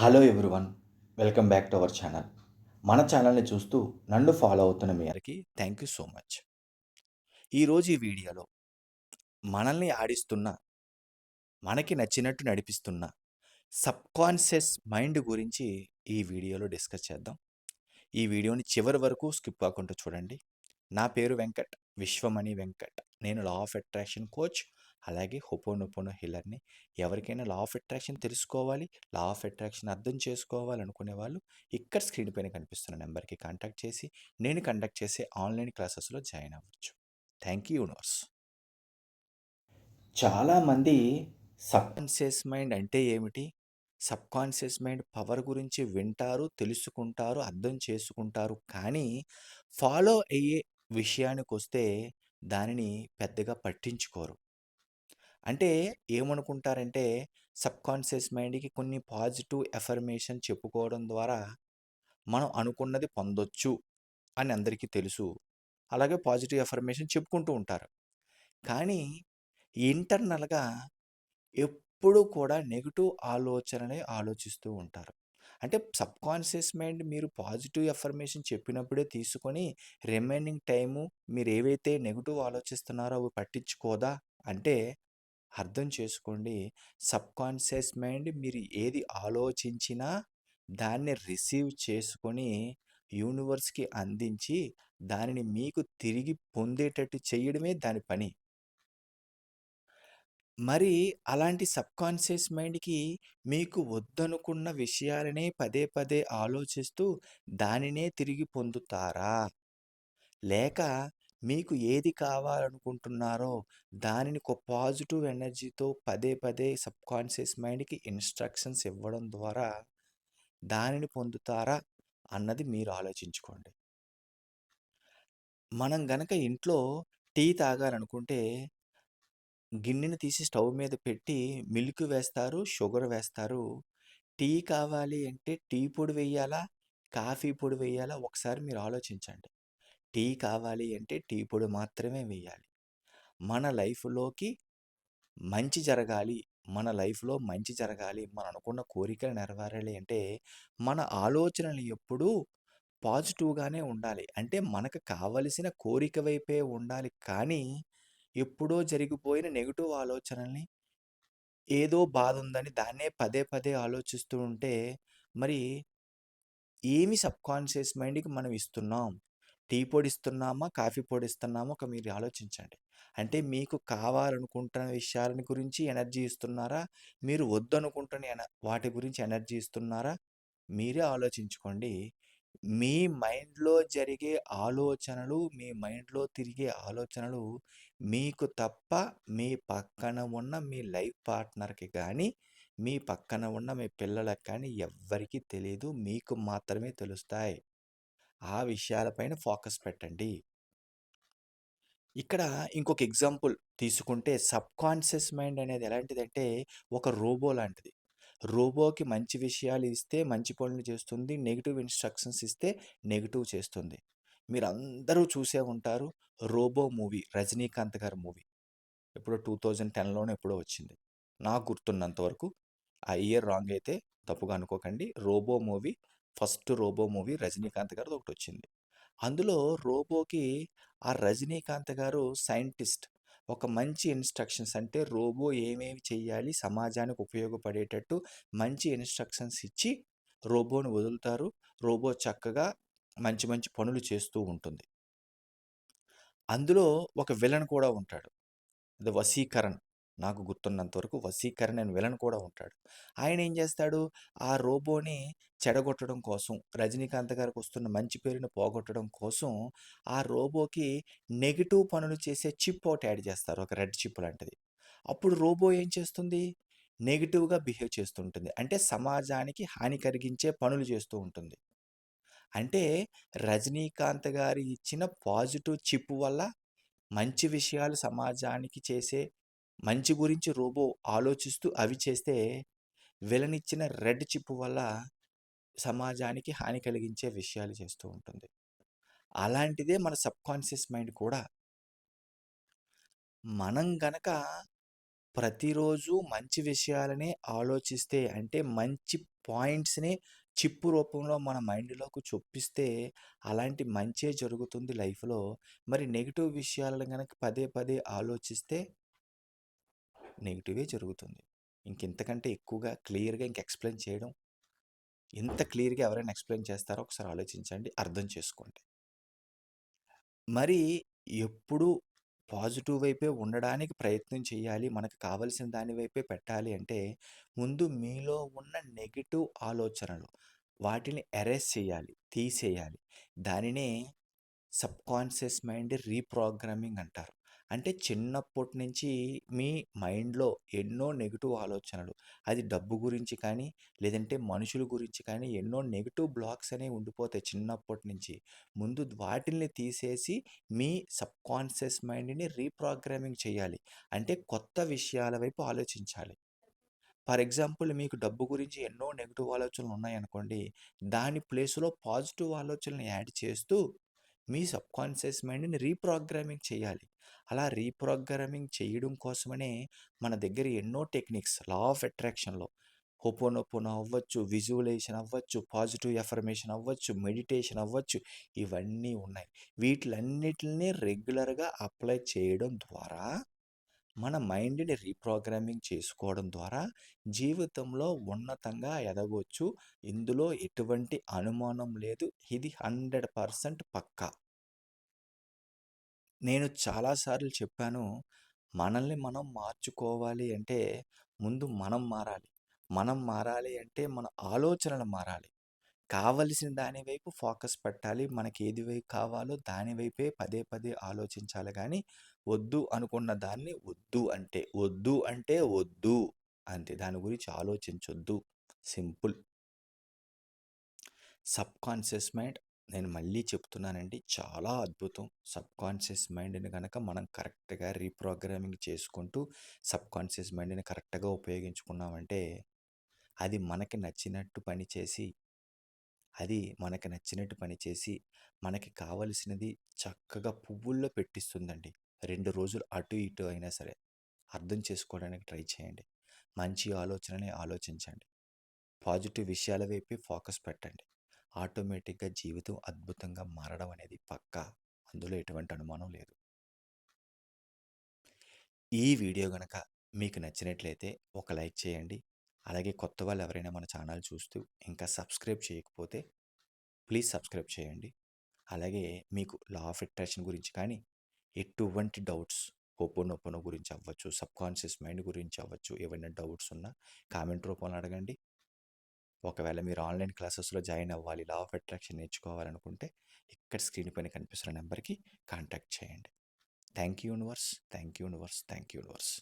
Hello everyone welcome back to our channel మన ఛానల్ని చూస్తూ నన్ను ఫాలో అవుతున్న మీ అందరికీ థ్యాంక్ యూ సో మచ్ ఈరోజు ఈ వీడియోలో మనల్ని ఆడిస్తున్న మనకి నచ్చినట్టు నడిపిస్తున్న సబ్కాన్షియస్ మైండ్ గురించి ఈ వీడియోలో డిస్కస్ చేద్దాం. ఈ వీడియోని చివరి వరకు స్కిప్ కాకుండా చూడండి. నా పేరు వెంకట్ విశ్వమణి వెంకట్. నేను లా ఆఫ్ అట్రాక్షన్ కోచ్ అలాగే హొపోనొపోనో హిల్లర్ని ఎవరికైనా లా ఆఫ్ అట్రాక్షన్ తెలుసుకోవాలి లా ఆఫ్ అట్రాక్షన్ అర్థం చేసుకోవాలనుకునే వాళ్ళు ఇక్కడ స్క్రీన్ పైన కనిపిస్తున్న నెంబర్కి కాంటాక్ట్ చేసి నేను కండక్ట్ చేసే ఆన్లైన్ క్లాసెస్లో జాయిన్ అవ్వచ్చు. Thank you universe. చాలామంది సబ్కాన్షియస్ మైండ్ అంటే ఏమిటి? సబ్కాన్షియస్ మైండ్ పవర్ గురించి వింటారు తెలుసుకుంటారు అర్థం చేసుకుంటారు కానీ ఫాలో అయ్యే విషయానికి వస్తే దానిని పెద్దగా పట్టించుకోరు. అంటే ఏమనుకుంటారంటే సబ్కాన్షియస్ మైండ్కి కొన్ని పాజిటివ్ ఎఫర్మేషన్ చెప్పుకోవడం ద్వారా మనం అనుకున్నది పొందొచ్చు అని అందరికీ తెలుసు. అలాగే పాజిటివ్ ఎఫర్మేషన్ చెప్పుకుంటూ ఉంటారు. కానీ ఇంటర్నల్గా ఎప్పుడు కూడా నెగిటివ్ ఆలోచనలే ఆలోచిస్తూ ఉంటారు. అంటే సబ్కాన్షియస్ మైండ్ మీరు పాజిటివ్ ఎఫర్మేషన్ చెప్పినప్పుడే తీసుకొని రిమైనింగ్ టైము మీరు ఏవైతే నెగిటివ్ ఆలోచిస్తున్నారో అవి పట్టించుకోదా? అంటే అర్థం చేసుకోండి. సబ్కాన్షియస్ మైండ్ మీరు ఏది ఆలోచించినా దాన్ని రిసీవ్ చేసుకొని యూనివర్స్కి అందించి దానిని మీకు తిరిగి పొందేటట్టు చేయడమే దాని పని. మరి అలాంటి సబ్కాన్షియస్ మైండ్కి మీకు వద్దనుకున్న విషయాలనే పదే పదే ఆలోచిస్తూ దానినే తిరిగి పొందుతారా? లేక మీకు ఏది కావాలనుకుంటున్నారో దానిని ఒక పాజిటివ్ ఎనర్జీతో పదే పదే సబ్కాన్షియస్ మైండ్కి ఇన్స్ట్రక్షన్స్ ఇవ్వడం ద్వారా దానిని పొందుతారా అన్నది మీరు ఆలోచించుకోండి. మనం గనక ఇంట్లో టీ తాగాలనుకుంటే గిన్నెని తీసి స్టవ్ మీద పెట్టి మిల్క్ వేస్తారు షుగర్ వేస్తారు. టీ కావాలి అంటే టీ పొడి వేయాలా కాఫీ పొడి వేయాలా? ఒకసారి మీరు ఆలోచించండి. టీ కావాలి అంటే టీ పొడి మాత్రమే వేయాలి. మన లైఫ్లోకి మంచి జరగాలి మన లైఫ్లో మంచి జరగాలి మనం అనుకున్న కోరికలు నెరవేరాలి అంటే మన ఆలోచనలు ఎప్పుడూ పాజిటివ్గానే ఉండాలి. అంటే మనకు కావలసిన కోరిక వైపే ఉండాలి. కానీ ఎప్పుడో జరిగిపోయిన నెగిటివ్ ఆలోచనల్ని ఏదో బాధ ఉందని దాన్నే పదే పదే ఆలోచిస్తూ ఉంటే మరి ఏమి సబ్కాన్షియస్ మైండ్కి మనం ఇస్తున్నాం? టీ పొడి ఇస్తున్నామా కాఫీ పొడిస్తున్నామా ఒక మీరు ఆలోచించండి. అంటే మీకు కావాలనుకుంటున్న విషయాలని గురించి ఎనర్జీ ఇస్తున్నారా? మీరు వద్దనుకుంటున్న ఎన- వాటి గురించి ఎనర్జీ ఇస్తున్నారా? మీరే ఆలోచించుకోండి. మీ మైండ్లో జరిగే ఆలోచనలు మీ మైండ్లో తిరిగే ఆలోచనలు మీకు తప్ప మీ పక్కన ఉన్న మీ లైఫ్ పార్ట్నర్కి కానీ మీ పక్కన ఉన్న మీ పిల్లలకు కానీ ఎవ్వరికీ తెలియదు మీకు మాత్రమే తెలుస్తాయి. ఆ విషయాలపైన ఫోకస్ పెట్టండి. ఇక్కడ ఇంకొక ఎగ్జాంపుల్ తీసుకుంటే సబ్కాన్షియస్ మైండ్ అనేది ఎలాంటిదంటే ఒక రోబో లాంటిది. రోబోకి మంచి విషయాలు ఇస్తే మంచి పనులు చేస్తుంది నెగిటివ్ ఇన్స్ట్రక్షన్స్ ఇస్తే నెగిటివ్ చేస్తుంది. మీరు అందరూ చూసే ఉంటారు రోబో మూవీ రజనీకాంత్ గారి మూవీ. ఎప్పుడో టూ థౌజండ్ టెన్లోనే ఎప్పుడో వచ్చింది. నాకు గుర్తున్నంత వరకు ఆ ఇయర్ రాంగ్ అయితే తప్పుగా అనుకోకండి. Robo movie first robo movie Rajinikanth గారిది ఒకటి వచ్చింది అందులో రోబోకి ఆ రజనీకాంత్ గారు సైంటిస్ట్. ఒక మంచి ఇన్స్ట్రక్షన్స్ అంటే రోబో ఏమేమి చేయాలి సమాజానికి ఉపయోగపడేటట్టు మంచి ఇన్స్ట్రక్షన్స్ ఇచ్చి రోబోను వదులుతారు. రోబో చక్కగా మంచి మంచి పనులు చేస్తూ ఉంటుంది. అందులో ఒక విలన్ కూడా ఉంటాడు. ద వసీకరణ్ నాకు గుర్తున్నంత వరకు వసీకరణ అని విలన్ కూడా ఉంటాడు. ఆయన ఏం చేస్తాడు? ఆ రోబోని చెడగొట్టడం కోసం రజనీకాంత్ గారికి వస్తున్న మంచి పేరుని పోగొట్టడం కోసం ఆ రోబోకి నెగిటివ్ పనులు చేసే చిప్ ఒకటి యాడ్ చేస్తారు ఒక రెడ్ చిప్ లాంటిది. అప్పుడు రోబో ఏం చేస్తుంది? నెగిటివ్గా బిహేవ్ చేస్తుంటుంది. అంటే సమాజానికి హాని కలిగించే పనులు చేస్తూ ఉంటుంది. అంటే రజనీకాంత్ గారు ఇచ్చిన పాజిటివ్ చిప్ వల్ల మంచి విషయాలు సమాజానికి చేసే మంచి గురించి రోబో ఆలోచిస్తూ అవి చేస్తే విలనిచ్చిన రెడ్ చిప్ వల్ల సమాజానికి హాని కలిగించే విషయాలు చేస్తూ ఉంటుంది అలాంటిదే మన సబ్కాన్షియస్ మైండ్ కూడా మనం గనక ప్రతిరోజు మంచి విషయాలనే ఆలోచిస్తే అంటే మంచి పాయింట్స్‌ని చిప్పు రూపంలో మన మైండ్‌లోకి చొప్పిస్తే అలాంటి మంచే జరుగుతుంది లైఫ్‌లో. మరి నెగిటివ్ విషయాలను కనుక పదే పదే ఆలోచిస్తే నెగిటివే జరుగుతుంది. ఇంకెంతకంటే ఎక్కువగా క్లియర్‌గా ఇంక ఎక్స్‌ప్లెయిన్ చేయడం ఎంత క్లియర్‌గా ఎవరైనా ఎక్స్‌ప్లెయిన్ చేస్తారో ఒకసారి ఆలోచించండి. అర్థం చేసుకోండి. మరి ఎప్పుడు పాజిటివ్ వైపే ఉండడానికి ప్రయత్నం చేయాలి. మనకు కావాల్సిన దాని వైపే పెట్టాలి అంటే ముందు మీలో ఉన్న నెగిటివ్ ఆలోచనలు వాటిని అరెస్ట్ చేయాలి. తీసేయాలి. దానినే సబ్‌కాన్షియస్ మైండ్ రీప్రోగ్రామింగ్ అంటారు. అంటే చిన్నప్పటి నుంచి మీ మైండ్‌లో ఎన్నో నెగిటివ్ ఆలోచనలు అది డబ్బు గురించి కానీ, లేదంటే మనుషుల గురించి కానీ ఎన్నో నెగిటివ్ బ్లాక్స్ అనేవి ఉండిపోతాయి చిన్నప్పటి నుంచి. ముందు వాటిని తీసేసి మీ సబ్‌కాన్షియస్ మైండ్‌ని రీప్రోగ్రామింగ్ చేయాలి. అంటే కొత్త విషయాల వైపు ఆలోచించాలి. ఫర్ ఎగ్జాంపుల్ మీకు డబ్బు గురించి ఎన్నో నెగిటివ్ ఆలోచనలు ఉన్నాయనుకోండి. దాని ప్లేస్‌లో పాజిటివ్ ఆలోచనలు యాడ్ చేస్తూ మీ సబ్‌కాన్షియస్ మైండ్‌ని రీప్రోగ్రామింగ్ చేయాలి. అలా రీప్రోగ్రామింగ్ చేయడం కోసమనే మన దగ్గర ఎన్నో టెక్నిక్స్ లా ఆఫ్ అట్రాక్షన్‌లో హోపోనోపోనో అవ్వచ్చు, విజువలైజేషన్ అవ్వచ్చు, పాజిటివ్ ఎఫర్మేషన్ అవ్వచ్చు, మెడిటేషన్ అవ్వచ్చు ఇవన్నీ ఉన్నాయి. వీటిలన్నిటిని రెగ్యులర్‌గా అప్లై చేయడం ద్వారా మన మైండ్‌ని రీప్రోగ్రామింగ్ చేసుకోవడం ద్వారా జీవితంలో ఉన్నతంగా ఎదగవచ్చు ఇందులో ఎటువంటి అనుమానం లేదు. ఇది 100% పక్కా. నేను చాలాసార్లు చెప్పాను. మనల్ని మనం మార్చుకోవాలి అంటే ముందు మనం మారాలి. మనం మారాలి అంటే మన ఆలోచనలు మారాలి. కావలసిన దాని వైపు ఫోకస్ పెట్టాలి. మనకి ఏది వైపు కావాలో దాని వైపే పదే పదే ఆలోచించాలి కానీ వద్దు అనుకున్న దాన్ని వద్దు అంటే వద్దు అంటే వద్దు అంతే. దాని గురించి ఆలోచించొద్దు. సింపుల్. సబ్ కాన్షియస్ మైండ్ నేను మళ్ళీ చెప్తున్నానండి. చాలా అద్భుతం. సబ్ కాన్షియస్ మైండ్‌ని కనుక మనం కరెక్ట్‌గా రీప్రోగ్రామింగ్ చేసుకుంటూ సబ్ కాన్షియస్ మైండ్‌ని కరెక్ట్‌గా ఉపయోగించుకున్నామంటే అది మనకి నచ్చినట్టు పనిచేసి అది మనకి నచ్చినట్టు పనిచేసి మనకి కావలసినది చక్కగా పువ్వుల్లో పెట్టిస్తుందండి. రెండు రోజులు అటు ఇటు అయినా సరే. అర్థం చేసుకోవడానికి ట్రై చేయండి. మంచి ఆలోచనని ఆలోచించండి. పాజిటివ్ విషయాల వైపు ఫోకస్ పెట్టండి. ఆటోమేటిక్‌గా జీవితం అద్భుతంగా మారడం అనేది పక్కా. అందులో ఎటువంటి అనుమానం లేదు. ఈ వీడియో కనుక మీకు నచ్చినట్లయితే ఒక లైక్ చేయండి. అలాగే కొత్త వాళ్ళు ఎవరైనా మన ఛానల్ చూస్తూ ఇంకా సబ్స్క్రైబ్ చేయకపోతే ప్లీజ్ సబ్స్క్రైబ్ చేయండి. అలాగే మీకు లా ఆఫ్ అట్రాక్షన్ గురించి కానీ, ఎటువంటి డౌట్స్ హోపోనోపోనో గురించి అవ్వచ్చు, సబ్‌కాన్షియస్ మైండ్ గురించి అవ్వచ్చు, ఏవైనా డౌట్స్ ఉన్నా కామెంట్ రూపంలో అడగండి. ఒకవేళ మీరు ఆన్‌లైన్ క్లాసెస్‌లో జాయిన్ అవ్వాలి, లా ఆఫ్ అట్రాక్షన్ నేర్చుకోవాలనుకుంటే ఇక్కడ స్క్రీన్ పైన కనిపిస్తున్న నెంబర్కి కాంటాక్ట్ చేయండి. Thank you universe. Thank you universe. Thank you universe.